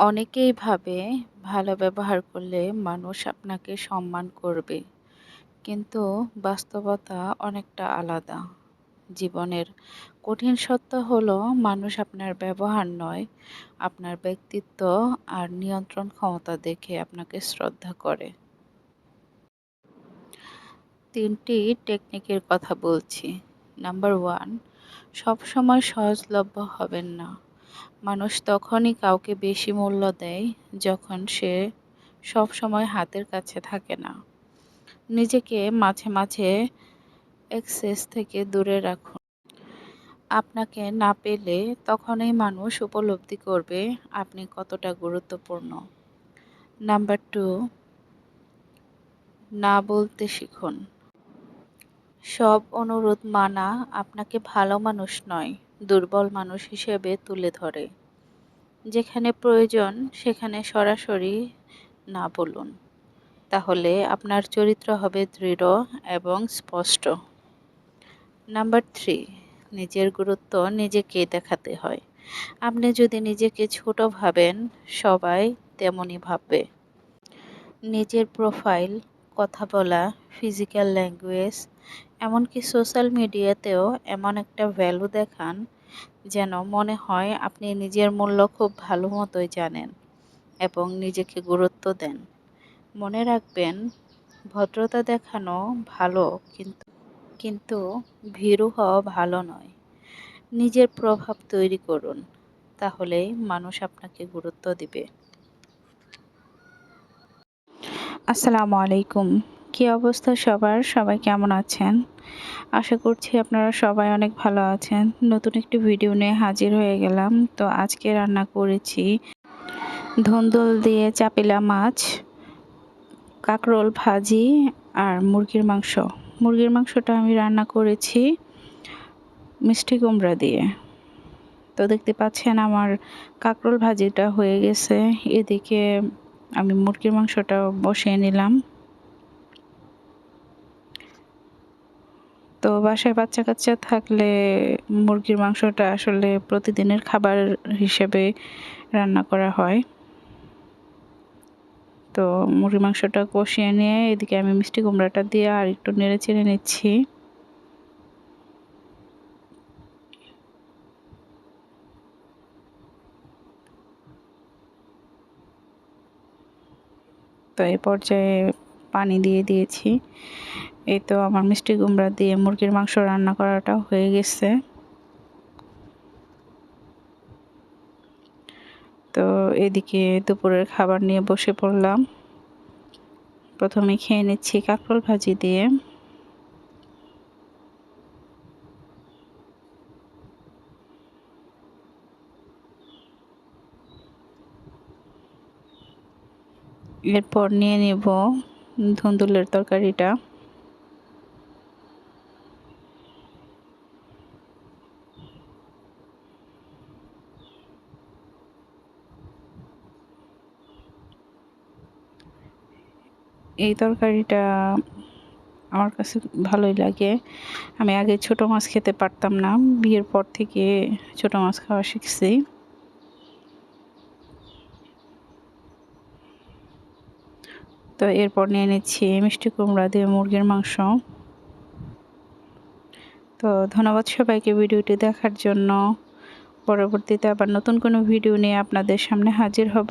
অনেকেই ভাবে ভালো ব্যবহার করলে মানুষ আপনাকে সম্মান করবে। কিন্তু বাস্তবতা অনেকটা আলাদা। জীবনের কঠিন সত্য হলো মানুষ আপনার ব্যবহার নয়, আপনার ব্যক্তিত্ব আর নিয়ন্ত্রণ ক্ষমতা দেখে আপনাকে শ্রদ্ধা করে। তিনটি টেকনিকের কথা বলছি। নাম্বার ওয়ান, সবসময় সহজলভ্য হবেন না। মানুষ তখনই কাউকে বেশি মূল্য দেয় যখন সে সব সময় হাতের কাছে থাকে না। নিজেকে মাঝে মাঝে এক্সেস থেকে দূরে রাখুন। আপনাকে না পেলে তখনই মানুষ উপলব্ধি করবে আপনি কতটা গুরুত্বপূর্ণ। নাম্বার টু না বলতে শিখুন। সব অনুরোধ মানা আপনাকে ভালো মানুষ নয়, দুর্বল মানুষ হিসেবে তুলে ধরে। যেখানে প্রয়োজন, সেখানে সরাসরি না বলুন। তাহলে আপনার চরিত্র হবে দৃঢ় এবং স্পষ্ট। নাম্বার থ্রি, নিজের গুরুত্ব নিজেকে দেখাতে হয়। আপনি যদি নিজেকে ছোট ভাবেন, সবাই তেমনই ভাববে। নিজের প্রোফাইল কথা বলা ফিজিক্যাল ল্যাঙ্গুয়েজ এমনকি সোশ্যাল মিডিয়াতেও এমন একটা ভ্যালু দেখান যেন মনে হয় আপনি নিজের মূল্য খুব ভালো মতোই জানেন এবং নিজেকে গুরুত্ব দেন। মনে রাখবেন, ভদ্রতা দেখানো ভালো কিন্তু কিন্তু ভীরু হওয়া ভালো নয়। নিজের প্রভাব তৈরি করুন তাহলেই মানুষ আপনাকে গুরুত্ব দিবে। আসসালামু আলাইকুম। কি অবস্থা সবার? সবাই কেমন আছেন? আশা করছি আপনারা সবাই অনেক ভালো আছেন। নতুন একটি ভিডিও নিয়ে হাজির হয়ে গেলাম। তো আজকে রান্না করেছি ধুন্দুল দিয়ে চাপিলা মাছ, কাকরোল ভাজি আর মুরগির মাংস। মুরগির মাংসটা আমি রান্না করেছি মিষ্টি কুমড়া দিয়ে। তো দেখতে পাচ্ছেন আমার কাকরোল ভাজিটা হয়ে গেছে। এদিকে আমি মুরগির মাংসটা বসিয়ে নিলাম। তো বাসায় বাচ্চা কাচ্চা থাকলে মুরগির মাংসটা আসলে প্রতিদিনের খাবার হিসেবে রান্না করা হয়। তো মুরগির মাংসটা কষিয়ে নিয়ে এদিকে আমি মিষ্টি কুমড়াটা দিয়ে আর একটু নেড়ে চেড়ে নিচ্ছি। তো এই পর্যায়ে পানি দিয়ে দিয়েছি। এই তো আমার মিষ্টি কুমড়া দিয়ে মুরগির মাংস রান্না করাটা হয়ে গেছে। তো এদিকে দুপুরের খাবার নিয়ে বসে পড়লাম। প্রথমে খেয়ে নিচ্ছি কাঁকরোল ভাজি দিয়ে। এরপর নিয়ে নেব ধুন্দুলের তরকারিটা। এই তরকারিটা আমার কাছে ভালোই লাগে। আমি আগে ছোট মাছ খেতে পারতাম না, বিয়ের পর থেকে ছোট মাছ খাওয়া শিখছি। তো এরপর নিয়ে নিচ্ছি মিষ্টি কুমড়া দিয়ে মুরগির মাংস। তো ধন্যবাদ সবাইকে ভিডিওটি দেখার জন্য। পরবর্তীতে আবার নতুন কোনো ভিডিও নিয়ে আপনাদের সামনে হাজির হব।